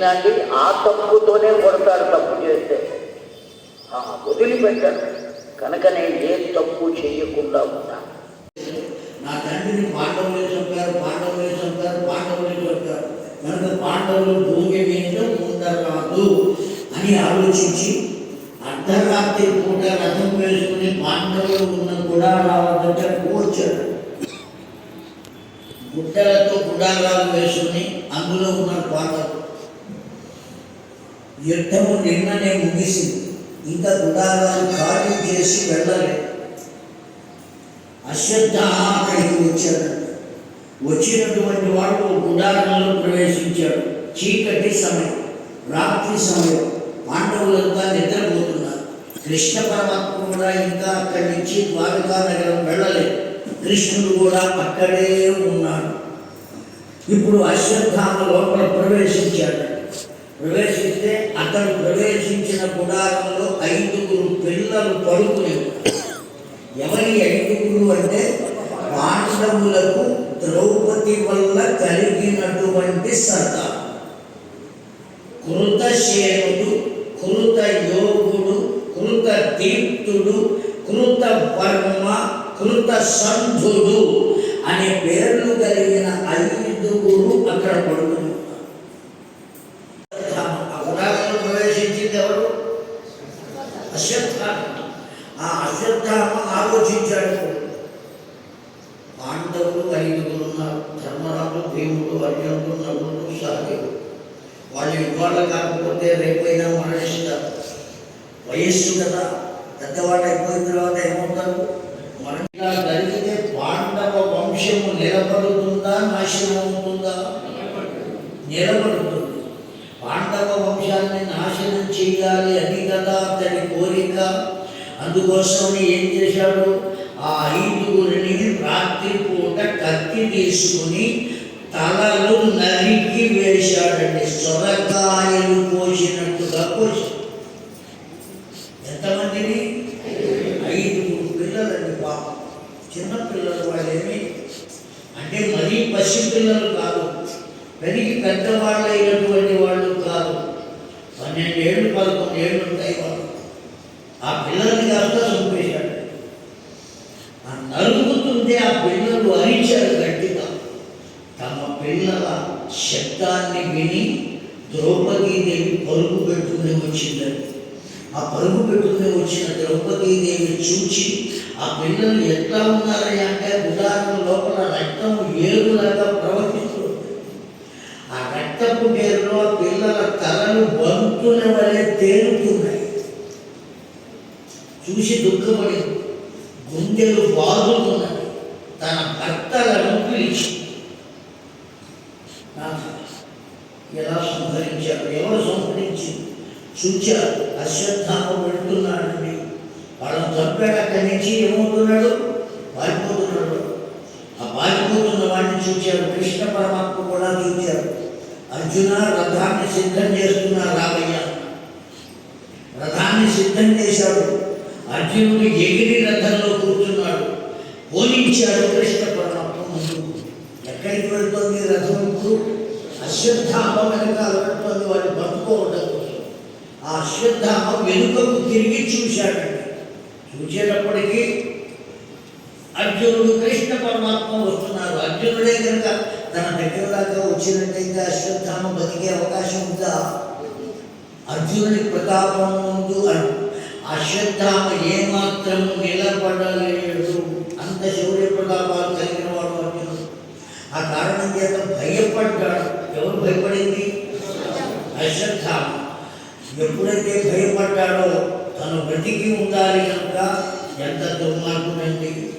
చేసిందండి ఆ తప్పుతోనే కొడతాడు తప్పు చేస్తే. ఆ, కనుక నేను ఏ తప్పు చేయకుండా ఉంటాను నా తండ్రిని పాండవులే చంపారు పాండవులే చంపారు పాండవులే చంపారు. కనుక పాండవులు భూమి మీద ఉండరాదు అని ఆలోచించి అర్ధరాత్రి పూట రథం వేసుకుని పాండవులు ఉన్న గుడారాల దగ్గరకు వచ్చాడు గుడ్డలతో గుడారాలు వేసుకుని అందులో ఉన్న పాండవులు యుద్ధము నిన్ననే ముగిసింది. ఇంకా గుడారాలు ఖాళీ చేసి వెళ్ళలేదు అశ్వద్ధ అక్కడికి వచ్చాడు. వచ్చినటువంటి వాడు ఓ గుడారంలో ప్రవేశించాడు. చీకటి సమయం రాత్రి సమయం. పాండవులంతా నిద్రపోతున్నారు. కృష్ణ పరమాత్మ కూడా ఇంకా అక్కడి నుంచి ద్వారకా నగరం వెళ్ళలేదు కృష్ణుడు కూడా అక్కడే ఉన్నాడు. ఇప్పుడు అశ్వత్థామ లోపల ప్రవేశించాడు. ప్రవేశిస్తే అతను ప్రవేశించిన గుడారంలో ఐదుగురు పిల్లలు పడుకుని ఎవరి ఐదుగురు అంటే పాండవులకు ద్రౌపది వల్ల కలిగినటువంటి సరదా కృతశేనుడు కృత యోగుడు కృత దీప్తుడు కృత వర్మ కృత సంధుడు అనే పేర్లు కలిగిన ఐదుగురు అక్కడ పడుకుని ఉన్నారు. ఆ గుడారంలో ప్రవేశించింది ఎవరు అశ్వత్థామ ఆ అశ్వత్థామ ఆలోచించాడు పాండవులు ఐదుగురు ఉన్నారు ధర్మరాజు భీముడు అర్జునుడు నలుగురు సహదేవుడు వాళ్ళు ఇవాళ కాకపోతే రేపైనా మరణిస్తారు వయస్సు కదా పెద్దవాళ్ళు అయిపోయిన తర్వాత ఏమవుతారు మరణ ఇలా జరిగితే పాండవ వంశము నిలబడుతుందా నాశనం అవుతుందా నిలబడుతుంది పాండవ వంశాన్ని నాశనం చేయాలి అని కదా అతని కోరిక అందుకోసమని ఏం చేశాడు ఆ ఐదుగురిని రాత్రిపూట కత్తి తీసుకుని తలలు నరికి వేశాడండి సొరకాయలు కోసినట్టుగా కోసి ఎంతమందిని ఐదుగురు పిల్లలండి పాపం చిన్న పిల్లలు వాళ్ళేమి అంటే పసిపిల్లలు పిల్లలు కాదు. పెరిగి పెద్దవాళ్ళు అయినటువంటి వాళ్ళు కాదు. పన్నెండు ఏళ్ళు పదకొండు ఏళ్ళు ఉంటాయి వాళ్ళు. ఆ పిల్లల్ని కాస్త చంపేశాడు. ఆ నలుగుతుంటే ఆ పిల్లలు అరిచారు గట్టిగా. తమ పిల్లల శబ్దాన్ని విని ద్రౌపదీదేవి పరుగు పెట్టుకుని వచ్చిందని ఆ పరుగు పెట్టుకుని వచ్చిన ద్రౌపదీదేవి చూచి ఆ పిల్లలు ఎట్లా ఉన్నారని అంటే ఉదాహరణ లోపల రక్తం ఏరులాగా ప్రవహిస్తుంది ఆ రక్తపు పేరులో ఆ పిల్లల తలలు బంతుల వలె తేలుతున్నాయి. చూసి దుఃఖపడి గుండెలు బాగుతున్నాయి తన భర్తలను పిలిచి ఎలా సంహరించారు? ఎవరు సంహరించింది చూచారు. అశ్వత్థామ పెడుతున్నాడండి వాళ్ళని చంపాడు అక్కడి నుంచి ఏమవుతున్నాడు? పారిపోతున్నాడు. ఆ పారిపోతున్న వాడిని చూచారు. కృష్ణ పరమాత్మ కూడా చూచారు. అర్జున రథాన్ని సిద్ధం చేస్తున్నారు రామయ్య రథాన్ని సిద్ధం చేశాడు. అర్జునుడు ఎగిరి రథంలో కూర్చున్నాడు. పోనించాడు కృష్ణ పరమాత్మ ముందు. ఎక్కడికి వెళ్తుంది రథం ఇప్పుడు? అశ్వత్థామ వెనకాల వెళ్తుంది. వాడిని పట్టుకోవడం ఆ అశ్వత్థామ వెనుకకు తిరిగి చూశాడండి చూసేటప్పటికీ అర్జునుడు కృష్ణ పరమాత్మ వస్తున్నారు. అర్జునుడే కనుక తన దగ్గర దాకా వచ్చినట్టయితే అశ్వత్థామ బతికే అవకాశం ఉందా? అర్జునుడి ప్రతాపం ముందు అశ్వత్థామ ఏమాత్రం నిలబడలేడు అంత శౌర్య ప్రతాపాలు కలిగిన వాడు అర్జునుడు. ఆ కారణం చేత భయపడ్డాడు. ఎవరు భయపడింది? అశ్వత్థామ. ఎప్పుడైతే భయపడ్డాడో తను బ్రతికి ఉండాలి కనుక ఎంత దుర్మార్గుడండి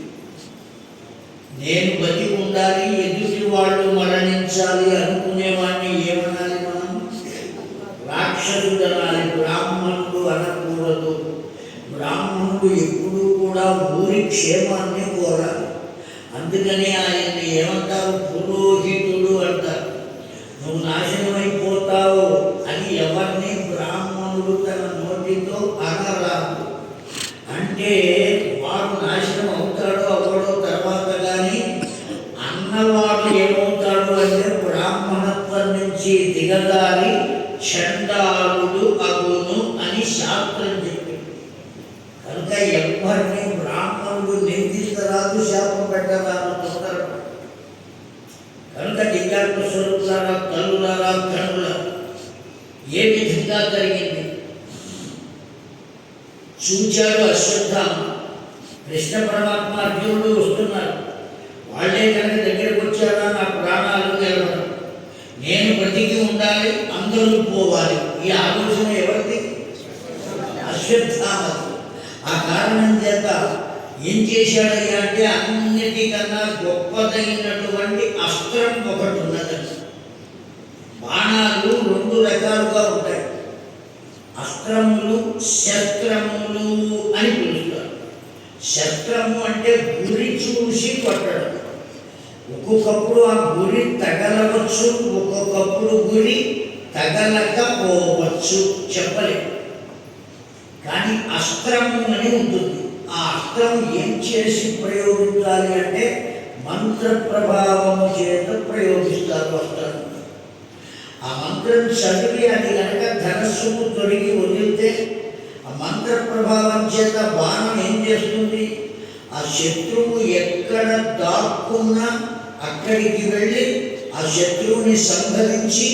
నేను బతికి ఉండాలి ఎదుటి వాళ్ళు మరణించాలి అనుకునేవాడిని ఏమనాలి మనం? రాక్షసుడు అనాలి బ్రాహ్మణుడు అనకూడదు. బ్రాహ్మణుడు ఎప్పుడూ కూడా ఊరి క్షేమాన్ని కోరాలి. అందుకని ఆయన్ని ఏమంటారు? పురోహితుడు అంటారు. నువ్వు నాశనం తన నోటితో అనరాదు అంటే వాడు నాశనం అవుతాడో అవ్వడో తర్వాత కానీ అన్నవాడు ఏమవుతాడు అంటే బ్రాహ్మణత్వం నుంచి దిగదారి చండాలుడు అగును అని శాస్త్రం చెప్పింది. కనుక ఎవరిని బ్రాహ్మణుడు నిందించరాదు శాపం పెట్టరాదు తొందరపడు కనుక దిగ్గాత్మ స్వరూపులారా కలులారా కనులారా ఏ విధంగా జరిగింది? చూచాడు అశ్వత్థామ. కృష్ణ పరమాత్మ అర్జునుడు వస్తున్నారు. వాళ్ళే కనుక దగ్గరకు వచ్చారా? నా ప్రాణాలు నిలబడరు నేను బ్రతికి ఉండాలి అందరూ పోవాలి. ఈ ఆలోచన ఎవరిది? అశ్వత్థామ ఆ కారణం చేత ఏం చేశాడయ్యా అంటే అన్నిటికన్నా గొప్పదైనటువంటి అస్త్రం ఒకటి ఉన్నదండి. బాణాలు రెండు రకాలుగా ఉంటాయి. అస్త్రములు శస్త్రములు అని పిలుస్తారు. శత్రము అంటే గురి చూసి కొట్టడం. ఒక్కొక్కప్పుడు ఆ గురి తగలవచ్చు ఒక్కొక్కప్పుడు గురి తగలకపోవచ్చు చెప్పలేము కానీ అస్త్రము అని ఉంటుంది. ఆ అస్త్రం ఏం చేసి ప్రయోగించాలి అంటే మంత్ర ప్రభావము చేత ప్రయోగిస్తారు అస్త్రం. ఆ మంత్రం చదివి అది కనుక ధనస్సుకు తొడిగి వదిలితే ఆ మంత్ర ప్రభావం చేత బాణం ఏం చేస్తుంది? ఆ శత్రువు ఎక్కడ దాక్కున్నా అక్కడికి వెళ్ళి ఆ శత్రువుని సంహరించి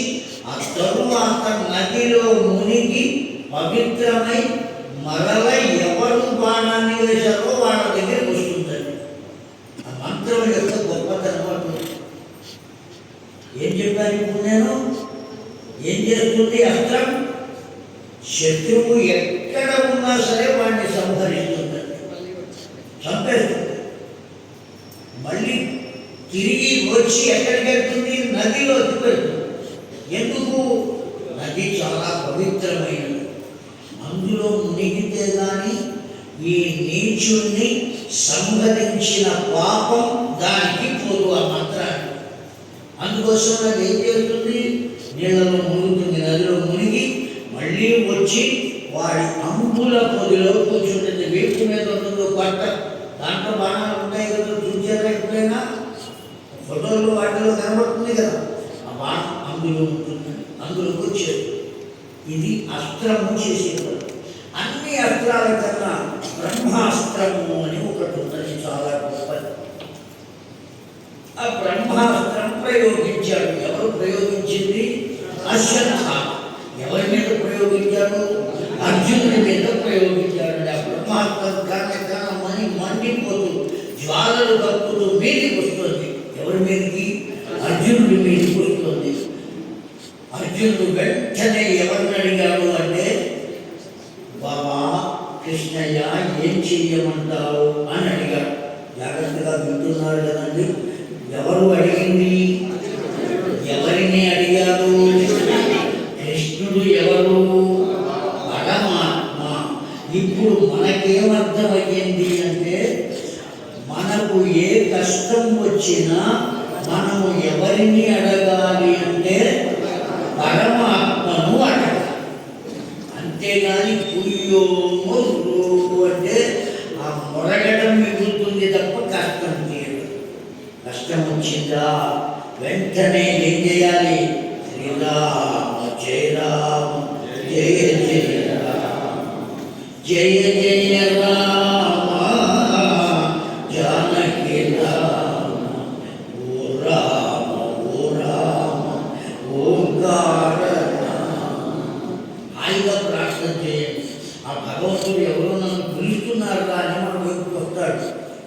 ఆ తరువాత నదిలో మునిగి పవిత్రమై మరల ఎవరు బాణాన్ని వేశారో వాళ్ళ దగ్గర వస్తుందండి ఆ మంత్రం యొక్క గొప్పతనం అటువంటి ఏం చెప్పాను ఇప్పుడు నేను? ఏం చేస్తుంది అస్త్రం శత్రువు ఎక్కడ ఉన్నా సరే వాడిని సంహరిస్తుంది. చంపేస్తుంది. మళ్ళీ తిరిగి వచ్చి ఎక్కడికి వెళ్తుంది? నదిలోకి వెళ్తుంది. ఎందుకు? నది చాలా పవిత్రమైనది. అందులో మునిగితే కానీ ఈ నీచుణ్ణి సంహరించిన పాపం దానికి పోదు ఆ మంత్రాన్ని. అందుకోసం అది ఏం చేస్తుంది? నీళ్ళలో మునుగుతుంది. నదిలో మునిగి మళ్ళీ వచ్చి వాడి అంబుల పొదిలో కూర్చుంటుంది. వీపు మీద ఉంటుందో పట్ట. దాంట్లో బాణాలు ఉంటాయి కదా చూసారా ఎప్పుడైనా? ఫోటోలు వాటిలో కనబడుతుంది కదా. ఆ బాణం అందులో ఉంటుంది. అందులోకి వచ్చేది ఇది అస్త్రము చేసేవారు అన్ని అస్త్రాల కన్నా బ్రహ్మాస్త్రము అని ఒకటి ఉన్నది. చాలా గొప్పది. ఆ బ్రహ్మాస్త్రం ప్రయోగించాడు. ఎవరు ప్రయోగించింది? అశ్వత్థ. ఎవరి మీద ప్రయోగించాడు అర్జునుడి మీద ప్రయోగించాడు. ఆ బ్రహ్మాస్త్రం కన్న కన్నమని మండిపోతూ జ్వాలలు కప్పుతూ మీదకి వస్తుంది. ఎవరి మీదకి? అర్జునుడి మీదకి వస్తుంది. అర్జునుడు వెంటనే ఎవరిని అడిగాడు అంటే బాబా కృష్ణయ్య ఏం చెయ్యమంటావు? అని అడిగాడు. జాగ్రత్తగా వింటున్నారు కదండి. ఎవరు అడిగింది? ఎవరిని అడిగారు? కృష్ణుడు ఎవరు? పరమాత్మ. ఇప్పుడు మనకేమర్థమయ్యింది అంటే మనకు ఏ కష్టం వచ్చినా మనము ఎవరిని అడగాలి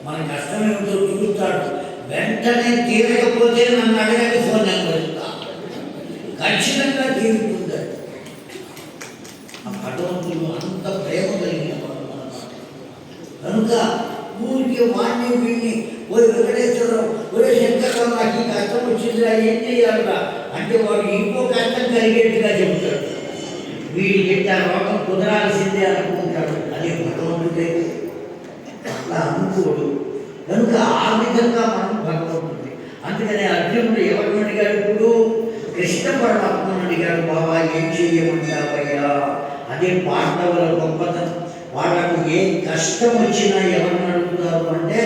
మన కష్టం ఏమిటో చూస్తాడు వెంటనే తీరకపోతే నన్ను అడగని ఫోన్ నెంబర్ ఖచ్చితంగా తీరుతుంది ఆ భగవంతుడు అంత ప్రేమ కలిగిన వాడు అన్నమాట. కనుక ఊరికి వాణ్ణి వీణ్ణి ఓ వెంకటేశ్వరరావు ఒరే శంకరరావు నాకు ఈ కష్టం వచ్చిందిరా ఏం చేయాలరా అంటే వాడు ఇంకో కష్టం కలిగేట్టుగా చెబుతాడు. వీడి చెట్టు ఆ రోగం కుదరాల్సిందే అనుకుంటాడు. అదే భగవంతుడే. అట్లా అనుకోడు. విధంగా మనం భగవంతుడి అందుకని అర్జునుడు ఎవరిని అడిగాడు? ఇప్పుడు కృష్ణ పరమాత్మను అడిగాడు. బాబా ఏం చెయ్యమంటావయ్యా అదే పాండవుల గొప్పతనం. వాళ్ళకు ఏ కష్టం వచ్చినా ఎవరిని అడుగుతారు అంటే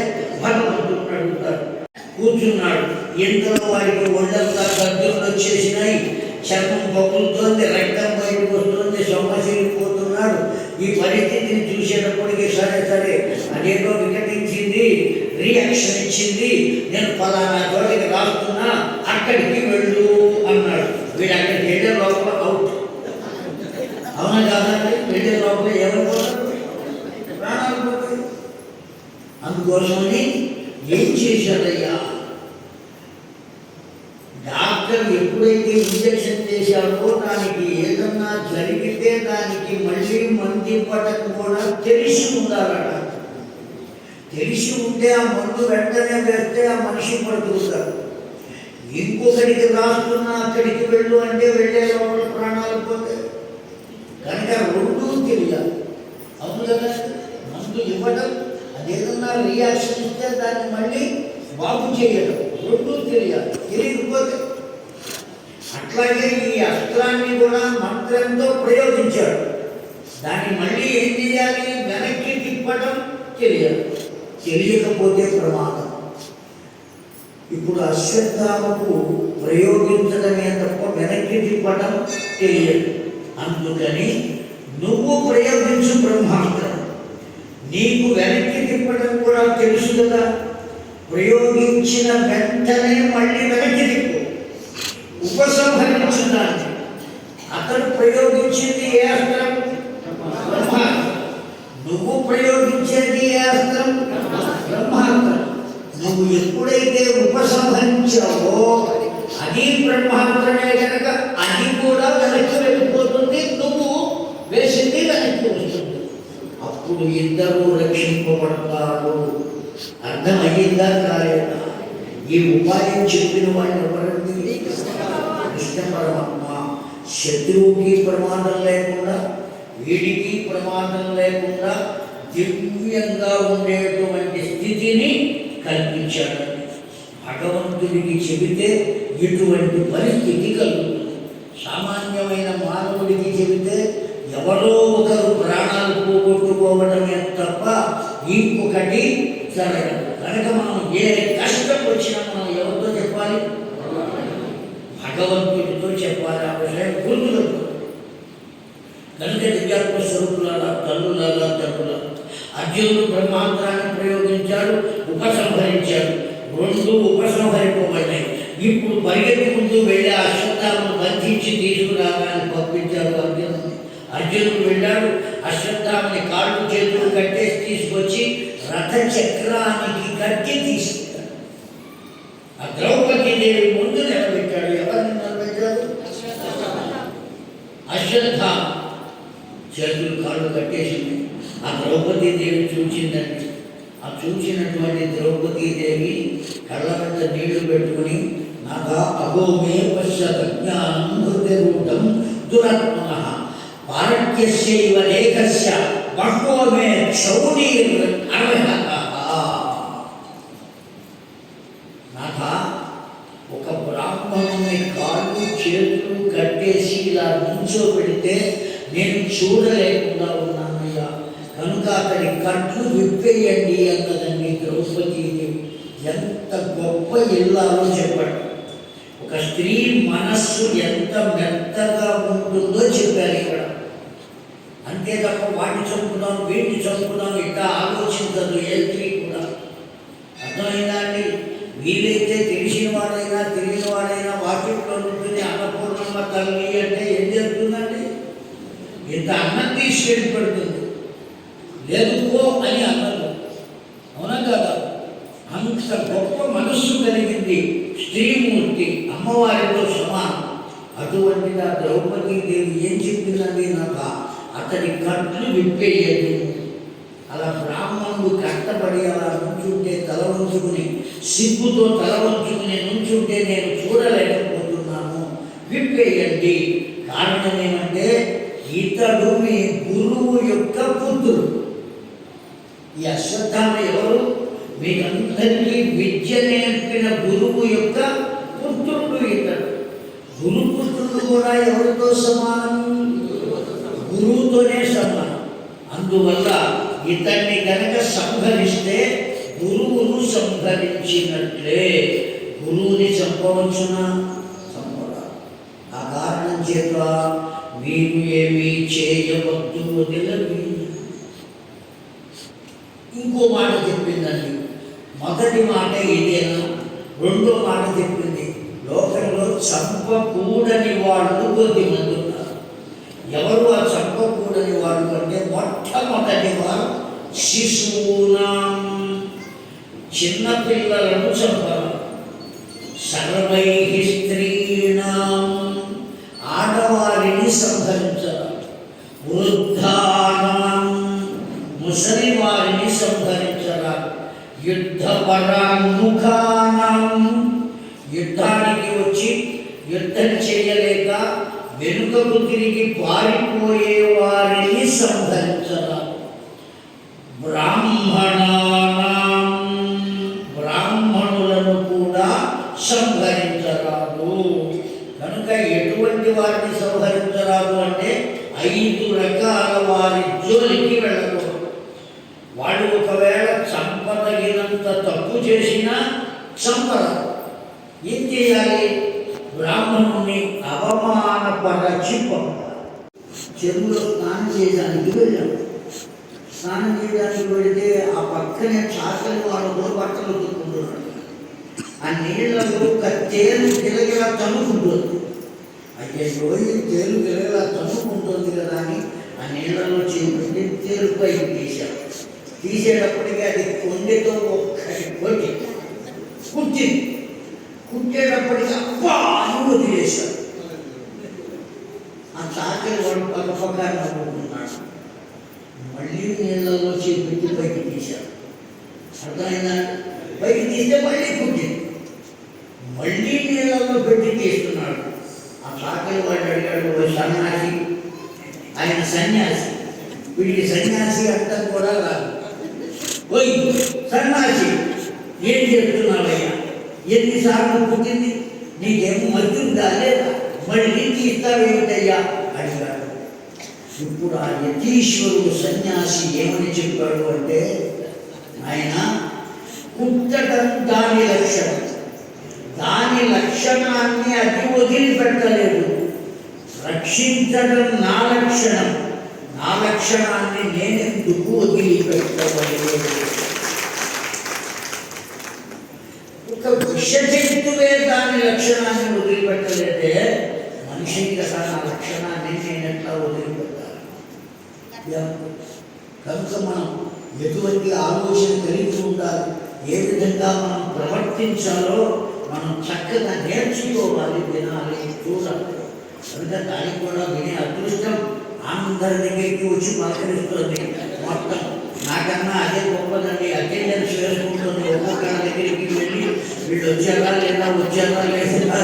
భగవంతుడిని అడుగుతారు. కూర్చున్నాడు. ఎంతలో వారికి ఒళ్ళంతా గద్దులు వచ్చేసినాయి. చర్మం పగులుతోంది రక్తం బయటకు వస్తుంది. సొమ్మసిరిపోతున్నాడు ఈ పరిస్థితిని చూసేటప్పటికి సరే సరే అదేదో వికటించింది రియాక్షన్ ఇచ్చింది నేను ఫలానా చోటికి రాస్తున్నా అక్కడికి వెళ్ళు అన్నాడు. వీడు అక్కడికి వెళ్ళే లోపల అవుట్ అవునా కాదండి వెళ్ళే లోపల ఎవరు ప్రాణాలు అందుకోసమని ఏం చేశాడయ్యా డాక్టర్ ఎప్పుడైతే ఇంజక్షన్ చేశాడో దానికి ఏదన్నా జరిగితే దానికి మళ్ళీ మందు కూడా తెలిసి ఉండాలట. తెలిసి ఉంటే ఆ మందు వెంటనే వేస్తే ఆ మనిషి పడుతుంటారు ఇంకొకరికి రాస్తున్నా అక్కడికి వెళ్ళు అంటే వెళ్ళే లోపల ప్రాణాలు పోతే కనుక రెండూ తెలియాలి అవును కదా మందు ఇవ్వడం అదేదన్నా రియాక్షన్ ఇస్తే దాన్ని మళ్ళీ బాగు చేయడం రెండూ తెలియాలి తెలియకపోతే అట్లాగే ఈ అస్త్రాన్ని కూడా మంత్రంతో ప్రయోగించాడు. దాన్ని మళ్ళీ ఏం చేయాలి? వెనక్కి తిప్పటం తెలియాలి తెలియకపోతే ప్రమాదం. ఇప్పుడు అశ్వత్థామకు ప్రయోగించడమే తప్ప వెనక్కి తిప్పటం తెలియదు. అందుకని నువ్వు ప్రయోగించు బ్రహ్మాస్త్రం. నీకు వెనక్కి తిప్పడం కూడా తెలుసు కదా. ప్రయోగించిన వెంటనే మళ్ళీ వెనక్కి తిప్పు. ఉపసంహరించడానికి దాన్ని అతను ప్రయోగించింది ఏ అస్త్రం? నువ్వు ప్రయోగించేది ఏ అస్త్రం? బ్రహ్మాస్త్రం. నువ్వు ఎప్పుడైతే ఉపసంహరించావో అది బ్రహ్మాంతరమే కనుక అది కూడా వెనక్కి వెళ్ళిపోతుంది. నువ్వు వేసింది వెనక్కి వస్తుంది. అప్పుడు ఇద్దరు రక్షింపబడతారు. అర్థమయ్యిందా కాలేదా? ఈ ఉపాయం చెప్పిన వాళ్ళు ఎవరండి? కృష్ణ పరమాత్మ. శత్రువుకి ప్రమాదం లేకుండా వీడికి ప్రమాదం లేకుండా దివ్యంగా ఉండేటువంటి స్థితిని కల్పించాడు. భగవంతుడికి చెబితే ఇటువంటి పరిస్థితి కలుగుతుంది. సామాన్యమైన మానవుడికి చెబితే ఎవరో ఒకరు ప్రాణాలు పోగొట్టుకోవడమే తప్ప ఇంకొకటి జరగదు. కనుక మనం ఏ కష్టం వచ్చినా మనం ఎవరితో చెప్పాలి? భగవంతుడితో చెప్పాలి. ఆ విషయం గుర్తుపెట్టుకో కనుక దివ్యాత్మ స్వరూపులారా తల్లులారా తల్లుల. అర్జునుడు బ్రహ్మాంతరాన్ని ప్రయోగించాడు ఉపసంహరించాడు. రెండు ఉపసంహరింపబడ్డాయి. ఇప్పుడు పరిగెత్తుకుంటూ వెళ్ళి ఆ శబ్దాలను బంధించి తీసుకురావాలని పంపించారు అర్జునుడు. అర్జునుడు వెళ్ళాడు అశ్వత్థామని కాళ్ళు చేతులు కట్టేసి తీసుకొచ్చి రథ చక్రానికి కట్టి తీసుకుంటాడు ఆ ద్రౌపది దేవి ముందు నిలబెట్టాడు. ఎవరిని నిలబెట్టాడు? అశ్వత్థామ చేతులు కాళ్ళు కట్టేసింది ఆ ద్రౌపది దేవి చూచిందండి. ఆ చూసినటువంటి ద్రౌపది దేవి కళ్ళ మీద నీళ్ళు పెట్టుకుని నాగా అగో మే పశ్యత జ్ఞానం హృదయరూఢం దురాత్మన. పారట్యస్య ఇవ లేఖస్య బహ్వో మే క్షౌణీ అర్హత నాథ ఒక బ్రాహ్మణుని కాళ్ళు చేతులు కట్టేసి ఇలా నుంచో పెడితే నేను చూడలేకుండా ఉన్నానయ్యా. కనుక అతడి కట్లు విప్పేయండి అన్నదండి ద్రౌపది ఎంత గొప్ప ఇల్లాలో చెప్పాడు. ఒక స్త్రీ మనస్సు ఎంత మెత్తగా ఉంటుందో చెప్పాలి ఇక్కడ. అంతే తప్ప వాటిని చంపుదాం వీటిని చంపుదాం ఇట్లా ఆలోచించదు ఏ స్త్రీ కూడా. అర్థమైందా అండి? వీలైతే తెలిసిన వాడైనా తెలియని వాడైనా వాకిట్లో ఉంటుంది అన్నపూర్ణమ్మ తల్లి అంటే ఏం జరుగుతుందండి? ఇంత అన్నం తీసుకెళ్ళి పెడుతుంది. లేదు పో అని అన్నది. అవునా కదా? అంత గొప్ప మనస్సు కలిగింది స్త్రీమూర్తి అమ్మవారితో సమానం అటువంటి ఆ ద్రౌపదీ దేవి ఏం చెప్పిందండి నాకు? అతని కట్లు విప్పేయదు. అలా బ్రాహ్మణుడు కష్టపడి అలా నుంచుంటే తల వంచుకుని సిగ్గుతో తల వంచుకుని నుంచుంటే నేను చూడలేకపోతున్నాను. విప్పేయండి. కారణం ఏమంటే ఇతడు మీ గురువు యొక్క పుత్రుడు ఈ అశ్వత్థామ ఎవరు? మీకందరికీ విద్య నేర్పిన గురువు యొక్క పుత్రుడు ఇతడు. గురుపుత్రుడు కూడా ఎవరితో సమానం? గురువుతోనే సమానం. అందువల్ల ఇతన్ని కనుక సంహరిస్తే గురువును సంహరించినట్లే. గురువుని చంపవచ్చునా? చంపరా ఆ కారణం చేత మీరు ఏమీ చేయవద్దు వదిలి ఇంకో మాట చెప్పిందండి. మొదటి మాట ఇదేనా రెండో మాట చెప్పింది లోకంలో చంపకూడని వాళ్ళు కొద్ది మంది ఉన్నారు. ఎవరు ఆ చంపకూడని వాళ్ళు అంటే మొట్టమొదటి వారు శిశూనాం చిన్నపిల్లలను చంపరు. సర్వై స్త్రీణాం ఆడవారిని సంహరించరు. వృద్ధానం. ముసలి వారిని సంహరించరా. యుద్ధ పరాముఖానం యుద్ధానికి యుద్ధం చేయలేక వెనుకకు తిరిగి పారిపోయే వారిని సంహరించరా. బ్రాహ్మణానాం బ్రాహ్మణులను కూడా సంహరించరాదు. కనుక ఎటువంటి వారిని సంహరించరాదు అంటే ఐదు రకాల వారి జోలికి వెళ్ళకూడదు. వాడు ఒకవేళ చంపదగినంత తప్పు చేసినా చంపరాదు. ఏం చేయాలి? బ్రాహ్మణుని అవమానపరచి చెరువులో స్నానం చేయడానికి వెళ్ళాము స్నానం చేయడానికి వెళితే ఆ పక్కనే చాకలి వాళ్ళు కూడా బట్టలు ఉతుక్కుంటున్నాడు. ఆ నీళ్ళలో ఒక తేలు గిలగిలా తనుకుంటుంది. అయ్యో ఈ తేలు గిలగిలా తనుకుంటుంది కదా అని ఆ నీళ్ళలో చేపెట్టి తేలు పైకి తీశాడు తీసేటప్పటికీ అది కొండెతో ఒక్కటి కొట్టి కుట్టింది కుట్టేటప్పటికీ అబ్బా అని వదిలేశాడు ఆ వాడు పక్క పక్క నవ్వుకున్నాడు మళ్ళీ నీళ్ళలో చేపెట్టి పైకి తీశాడు. అర్థమైందా పైకి తీస్తే మళ్ళీ పుట్టింది. మళ్ళీ నీళ్ళలో పెట్టి తీస్తున్నాడు. ఆ చాకలి వాడు అడిగాడు సన్యాసి ఆయన సన్యాసి. వీడికి సన్యాసి అంటాం కూడా రాదు ఓయ్ సన్యాసి ఏం చెప్తున్నావయ్యా ఎన్నిసార్లు పుట్టింది? నీకేమో మద్దుందా కాలేదా మళ్ళీ తీస్తావేమిటయ్యా? అడిగాడు ఇప్పుడు ఆ యతీశ్వరుడు సన్యాసి ఏమని చెప్పాడు అంటే ఆయన కుట్టడం దాని లక్షణం. దాని లక్షణాన్ని అది వదిలిపెట్టలేదు. రక్షించడం నా లక్షణం. నా లక్షణాన్ని నేనెందుకు వదిలిపెట్టలేదు ఒక విష జంతువే దాని లక్షణాన్ని వదిలిపెట్టలేదే. మనిషికి కదా నా లక్షణాన్ని నేను ఎట్లా వదిలిపెట్టాలి కనుక మనం ఎటువంటి ఆలోచన కలిగి ఉండాలి ఏ విధంగా మనం ప్రవర్తించాలో మనం చక్కగా నేర్చుకోవాలి వినాలి చూడాలి కనుక దానికి కూడా వినే అదృష్టం అందరి దగ్గరికి వచ్చి పలకరిస్తుంది మొత్తం నాకన్నా అదే గొప్పదండి అటెండెన్స్ వేసుకుంటుంది ఒక్కొక్కరి దగ్గరికి వెళ్ళి వీళ్ళు వచ్చారా లేదా వచ్చారా లేదా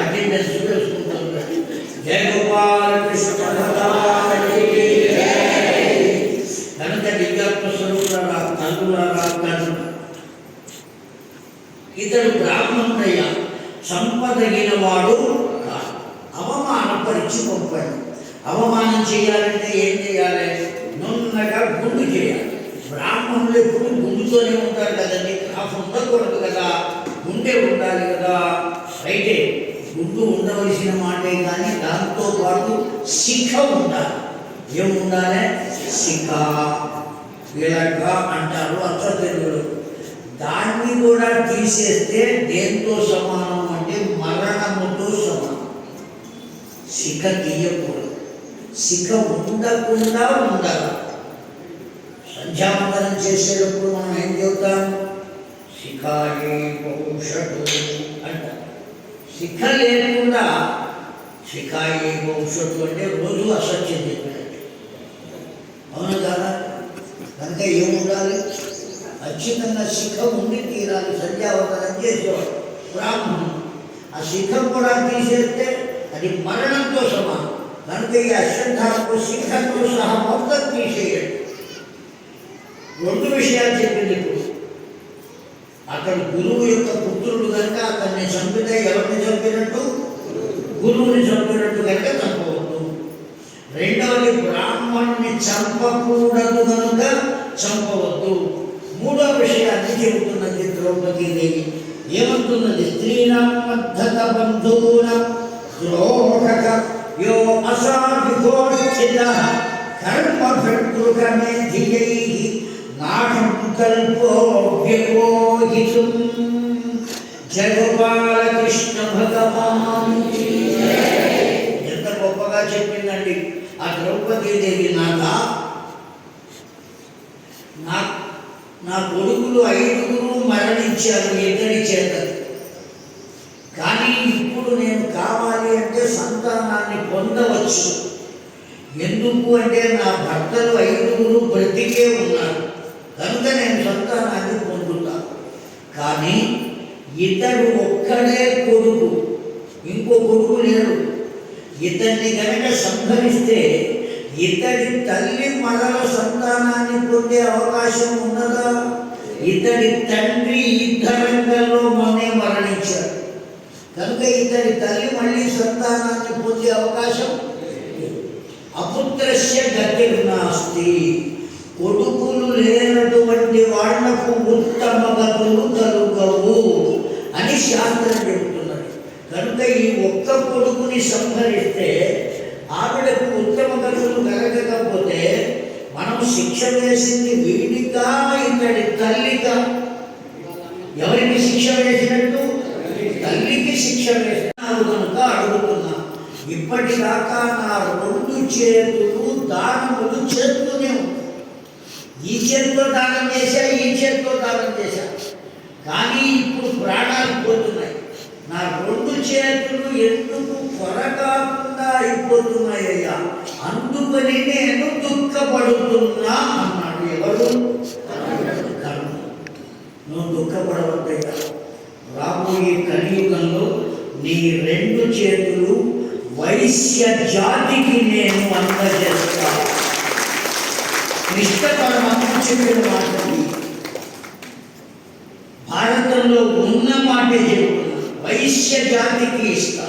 అటెండెన్స్ వేసుకుంటుంది ఇతడు బ్రాహ్మణయ్య సంపదగిన వాడు కాదు అవమానపరిచి పంపాడు అవమానం చేయాలంటే ఏం చేయాలి? నున్నగా గుండు చేయాలి. బ్రాహ్మణులు ఎప్పుడు గుండుతోనే ఉంటారు కదండి. కాఫ్ ఉండకూడదు కదా గుండె ఉండాలి కదా. అయితే ముందు ఉండవలసిన మాటే కానీ దాంతో పాటు శిఖ ఉండాలి. ఏముండాలి శిఖ ఇలాగా అంటారు అర్థ తెలుగులో దాన్ని కూడా తీసేస్తే దేంతో సమానం అంటే మరణముతో సమానం. శిఖ తీయకూడదు. శిఖ ఉండకుండా ఉండాలి. సంధ్యావందనం చేసేటప్పుడు మనం ఏం చెబుతాం శిఖాయే పౌషటు అంట శిఖ లేకుండా శిఖాయే పౌషటు అంటే రోజు అసత్యం చెప్పినట్టు. అవును కదా? కనుక ఏముండాలి? ఖచ్చితంగా శిఖ ఉండి తీరాలి. సంధ్యావందనం చేసేవాడు. బ్రాహ్మణుడు. ఆ శిఖం కూడా తీసేస్తే అది మరణంతో సమానం. కనుక ఈ అశ్వత్థాలకు శిఖంతో సహా మొత్తం తీసేయండి. రెండు విషయాలు చెప్పింది ఇప్పుడు అతడు గురువు యొక్క పుత్రుడు కనుక అతన్ని చంపితే ఎవరిని చంపినట్టు? గురువుని చంపినట్టు కనుక చంపవద్దు. రెండవది బ్రాహ్మణ్ణి చంపకూడదు కనుక చంపవద్దు. మూడవ విషయాన్ని చెబుతున్నది ద్రౌపదీ దేవి ఏమంటున్నది? స్త్రీణం మద్ధత బంధూనాం ద్రోహక యో అసాధికోచిత కర్మ భర్తృకమే ధియై నాహం కల్పో జగపాలకృష్ణ భగవాన్ ఎంత గొప్పగా చెప్పిందండి ఆ ద్రౌపదీదేవి నాథ నా నా కొడుకులు ఐదుగురు మరణించారు ఇద్దరి చేత. కానీ ఇప్పుడు నేను కావాలి అంటే సంతానాన్ని పొందవచ్చు. ఎందుకు అంటే నా భర్తలు ఐదుగురు బ్రతికే ఉన్నారు. కనుక నేను సంతానాన్ని పొందుతాను. కానీ ఇతడు ఒక్కడే కొడుకు ఇంకో కొడుకు లేడు. ఇతన్ని కనుక సంభవిస్తే ఇతడి తల్లి మరల సంతానాన్ని పొందే అవకాశం ఉన్నదా? ఇతడి తండ్రి యుద్ధరంగంలో మొన్నే మరణించాడు. కనుక ఇతడి తల్లి మళ్ళీ సంతానాన్ని పొందే అవకాశం అపుత్రస్య గతిర్నాస్తి. కొడుకులు లేనటువంటి వాళ్ళకు ఉత్తమ గతులు కలుగవు అని శాస్త్రం చెబుతున్నది. కనుక ఈ ఒక్క కొడుకుని సంహరిస్తే ఆవిడకు ఉత్తమ గతులు కలగకపోతే మనం శిక్ష వేసింది వీడికా ఇతడి తల్లిగా ఎవరికి శిక్ష వేసినట్టు? తల్లికి శిక్ష వేసినారు కనుక అడుగుతున్నా. ఇప్పటిదాకా నా రెండు చేతులు దానములు చేస్తూనే ఈ చేతితో దానం చేశా ఈ చేతితో దానం చేశా. కానీ ఇప్పుడు ప్రాణాలు పోతున్నాయి. నా రెండు చేతులు ఎందుకు కొరకాకుండా అయిపోతున్నాయ్యా అందుకని నేను దుఃఖపడుతున్నా అన్నాడు ఎవరు? నువ్వు దుఃఖపడవద్దయ్యా. రాబోయే కలియుగంలో నీ రెండు చేతులు వైశ్య జాతికి నేను అందజేస్తాను. కృష్ణ పరమాత్మ చెప్పిన మాట భారతంలో ఉన్న మాటే చెప్తున్నా వైశ్య జాతికి ఇస్తా.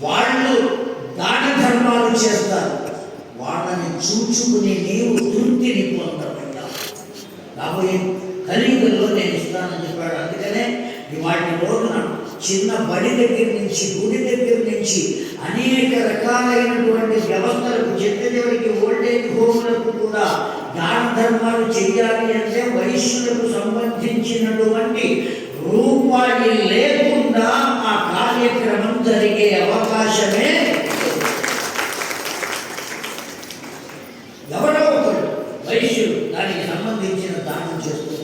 వాళ్ళు దాన ధర్మాలు చేస్తారు. వాళ్ళని చూచుకుని నీవు తృప్తిని పొందమంటావు. రాబోయే కలియుగంలో నేను ఇస్తానని చెప్పాడు. అందుకనే వాటి నాకు చిన్న బడి దగ్గర నుంచి గుడి దగ్గర నుంచి అనేక రకాలైనటువంటి వ్యవస్థలకు చెత్తదేవుడికి ఓల్డేజ్ హోమ్లకు కూడా దాన ధర్మాలు చేయాలి అంటే వైశ్యులకు సంబంధించినటువంటి రూపాయి లేకుండా ఆ కార్యక్రమం జరిగే అవకాశమే ఎవరో ఒకరు వైశ్యుడు దానికి సంబంధించిన దానం చేస్తూ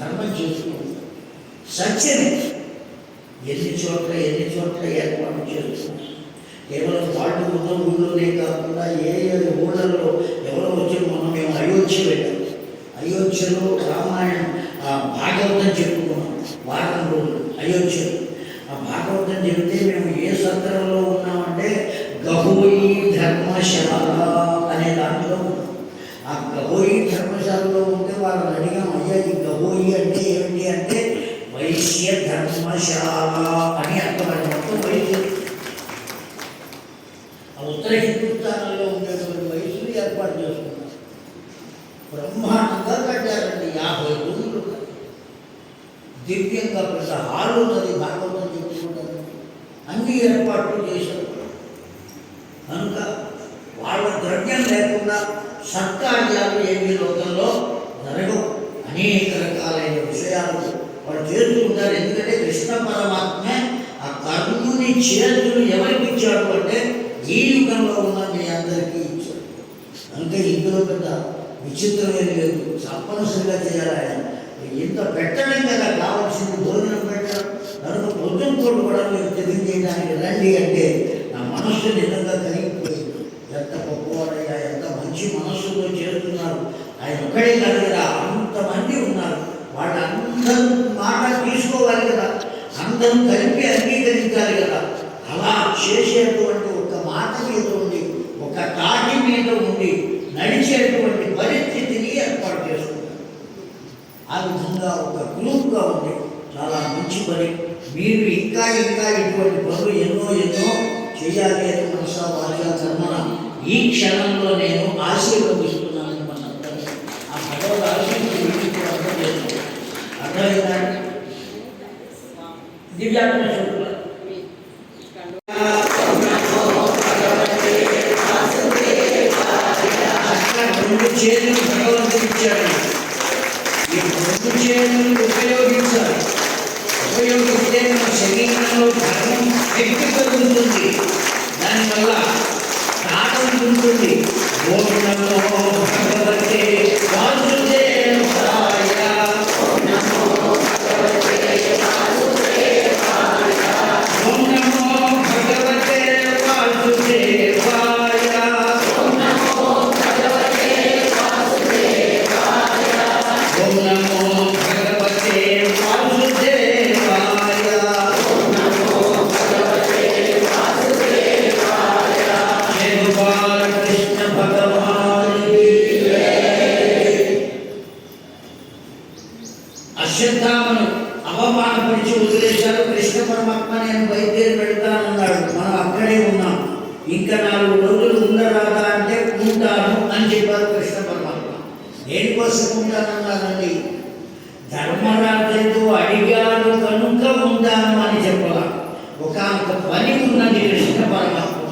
ధర్మం చేస్తూ సత్యమే. చోట్ల ఎన్ని చోట్ల ఏర్పాటు చేస్తున్నారు? కేవలం వాళ్ళు ఉన్న ఊళ్ళోనే కాకుండా ఏ ఏ ఊళ్ళల్లో ఎవరో వచ్చి మనం మేము అయోధ్య వెళ్ళాం. అయోధ్యలో రామాయణం ఆ భాగవతం చెప్పుకున్నాం. వారం రోజులు అయోధ్యలో ఆ భాగవతం చెబితే మేము ఏ సత్రంలో ఉన్నామంటే గహోయి ధర్మశాల అనే దాంట్లో ఉన్నాం. ఆ గహోయి ధర్మశాలలో ఉంటే వాళ్ళని అడిగాం అయ్యా ఈ గహోయి అంటే ఏమిటి? అంటే వైశ్య ధర్మశాల అని అర్థమైంది మొత్తం వైశ్య ఆ ఉత్తర హిందుస్థానంలో ఉండేటువంటి వయసులు ఏర్పాటు చేసుకున్నారు. బ్రహ్మాండంగా కట్టారండి యాభై రోజులు దివ్యంగా పెద్ద హాలు ఉన్నది భాగవతం చెప్పుకుంటారు. అన్ని ఏర్పాట్లు చేశారు. కనుక వాళ్ళ ద్రవ్యం లేకుండా సత్కార్యాలు ఏమి లోకంలో జరగవు. అనేక రకాలైన విషయాలు వాళ్ళు చేస్తూ ఎందుకంటే కృష్ణ పరమాత్మే ఆ కర్ణుని చేతులు ఎవరికి ఇచ్చాడు అంటే ఈ యుగంలో ఉన్న మీ అందరికీ ఇచ్చాడు. అంటే ఇందులో పెద్ద విచిత్రమేం లేదు. తప్పనిసరిగా చేయాలి ఆయన. ఇంత పెట్టడం కదా కావాల్సింది. భోజనం పెట్టడం. కనుక పొద్దున పూట కూడా మీరు తెలియజేయడానికి రండి అంటే నా మనస్సు నిజంగా కలిగిపోయింది ఎంత గొప్పవాడయ్యా ఎంత మంచి మనస్సుతో చేరుతున్నారు. ఆయన ఒక్కడే కాదు కదా అంతమంది ఉన్నారు. వాళ్ళందరూ మాట తీసుకోవాలి కదా. అందరూ కలిపి అంగీకరించాలి కదా. అలా చేసేటువంటి ఒక మాట మీద ఉండి ఒక తాటి మీద ఉండి నడిచేటువంటి పరిస్థితిని ఏర్పాటు చేసుకుంటారు ఆ విధంగా ఒక గ్రూప్గా ఉంది చాలా మంచి పని. మీరు ఇంకా ఇంకా ఇటువంటి పనులు ఎన్నో ఎన్నో చేయాలి అని మనసా వారిగా కర్మన ఈ క్షణంలో నేను ఆశీర్వదిస్తున్నానని మన అందరం ఆ భగవద్ ఆశీర్వది వీటికి అర్థం చేస్తున్నాను రెండు చేతులు భగవంతుడు ఇచ్చాడు ఈ రెండు చేతులు అశ్వత్థామను అవమానపరిచి వదిలేశారు కృష్ణ పరమాత్మ నేను బయలుదేరి పెడతానన్నాడు మనం అక్కడే ఉన్నాం. ఇంకా నాలుగు రోజులు ఉండరాదా అంటే ఉంటాను అని చెప్పారు కృష్ణ పరమాత్మ. దేనికోసం ఉంటానన్నారండి ధర్మరాజుతో అడిగాడు కనుక ఉంటాను అని చెప్పాల? ఒక పని ఉన్నది కృష్ణ పరమాత్మ.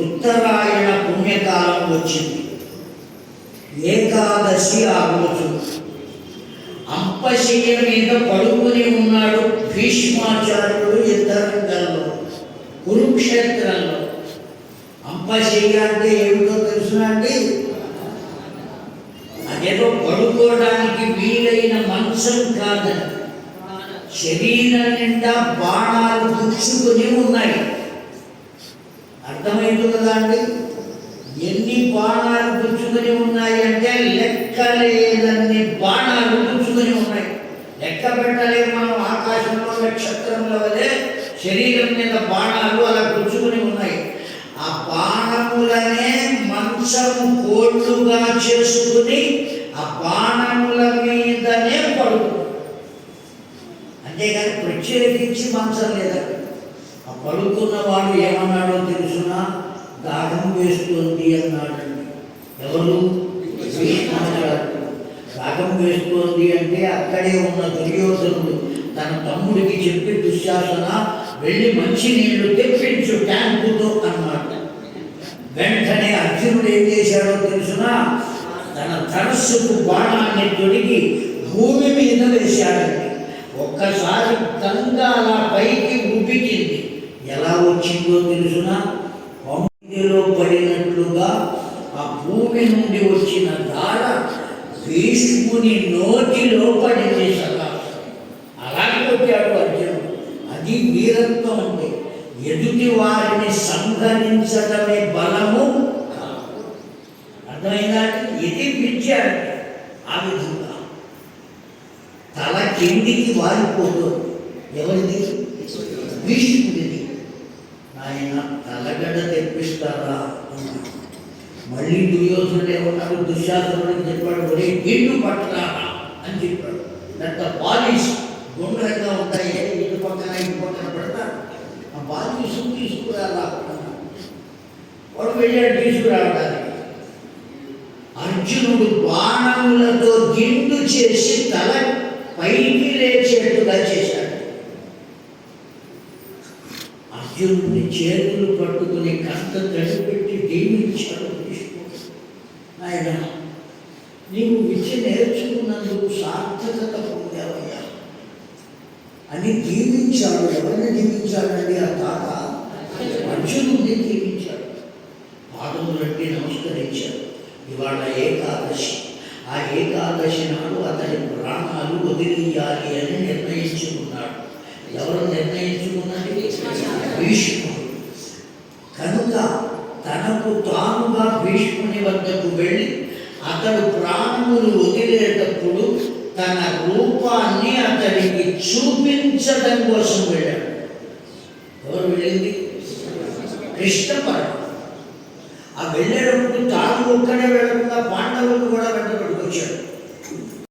ఉత్తరాయణ పుణ్యకాలం వచ్చింది. ఏకాదశి ఆ రోజు అప్పశయ్య మీద పడుకుని ఉన్నాడు భీష్మాచార్యుడు యుద్ధరంగంలో కురుక్షేత్రంలో. అంపశయ్య అంటే ఏమిటో తెలుసునండి అదేదో పడుకోవడానికి వీలైన మంచం కాదని. శరీరం నిండా బాణాలు గుచ్చుకుని ఉన్నాయి. అర్థమైంది కదా అండి? ఎన్ని బాణాలు గుచ్చుకొని ఉన్నాయి అంటే లెక్కలేదన్ని బాణాలు. లెక్క పెట్టలేము మనం ఆకాశంలో నక్షత్రంలో వలె శరీరం మీద బాణాలు అలా గుచ్చుకుని ఉన్నాయి. ఆ బాణములనే మంచము కోట్లుగా చేసుకుని ఆ బాణముల మీదనే పడుతుంది అంతేగాని ప్రత్యేకించి మంచం లేదు? ఆ పడుకున్న వాడు ఏమన్నాడో తెలుసునా? దాహం వేస్తుంది అన్నాడండి. ఎవరు? దాహం వేస్తోంది అంటే అక్కడే ఉన్న దుర్యోధనుడు తన తమ్ముడికి చెప్పి దుశ్శాసన వెళ్ళి మంచి నీళ్ళు తెప్పించు ట్యాంకుతో అన్నమాట. వెంటనే అర్జునుడు ఏం చేశాడో తెలుసునా? తన ధనస్సుకు బాణాన్ని తొడిగి భూమి మీద వేశాడండి. ఒక్కసారి గంగా అలా పైకి ఉబ్బికింది ఎలా వచ్చిందో తెలుసునా? పంపిలో పడినట్లుగా ఆ భూమి నుండి వచ్చిన దాడ భీష్ముని నోటి పడింది సదా అలాగే వచ్చాడు అర్జునుడు. అది వీరత్వం అంటే ఎదుటి వారిని సంహరించడమే బలము అర్థమైందా? ఇది విద్య ఆ విధంగా. తల కిందికి వారిపోదు ఎవరిది? భీష్ముడిది ఆయన తలగడ తెప్పిస్తారా? అన్నాడు మళ్ళీ దుర్యోధనుడు ఏమన్నాడు దుశ్శాసనుడికి చెప్పాడు ఒరే గిన్ను పట్టరా అని చెప్పాడు. దట్ పాలిష్ గుండ్రంగా ఉంటాయి ఇటు పక్కన ఇటు పక్కన పెడతారు. ఆ పాలిష్ తీసుకురాలా వాడు వెళ్ళాడు తీసుకురావడానికి. అర్జునుడు బాణములతో గిండు చేసి తల పైకి లేచేట్టుగా చేశాడు. అర్జునుడిని చేతులు పట్టుకుని కంట తడిపెట్టి దీవించాడు నాయన నీవు విద్య నేర్చుకున్నందుకు సార్థకత పొందావయ్యా. అని జీవించాడు ఎవరిని జీవించాడండి ఆ తాత? అర్జునుడిని జీవించాడు. పాదములన్నీ నమస్కరించాడు. ఇవాళ ఏకాదశి. ఆ ఏకాదశి నాడు అతని ప్రాణాలు వదిలియాలి అని నిర్ణయించుకున్నాడు. ఎవరు నిర్ణయించుకున్నది భీష్ముడు కనుక తనకు తానుగా భీష్ముని వద్దకు వెళ్ళి అతడు ప్రాణములు వదిలేటప్పుడు తన రూపాన్ని అతడికి చూపించడం కోసం వెళ్ళాడు. ఎవరు వెళ్ళింది? కృష్ణ పరమ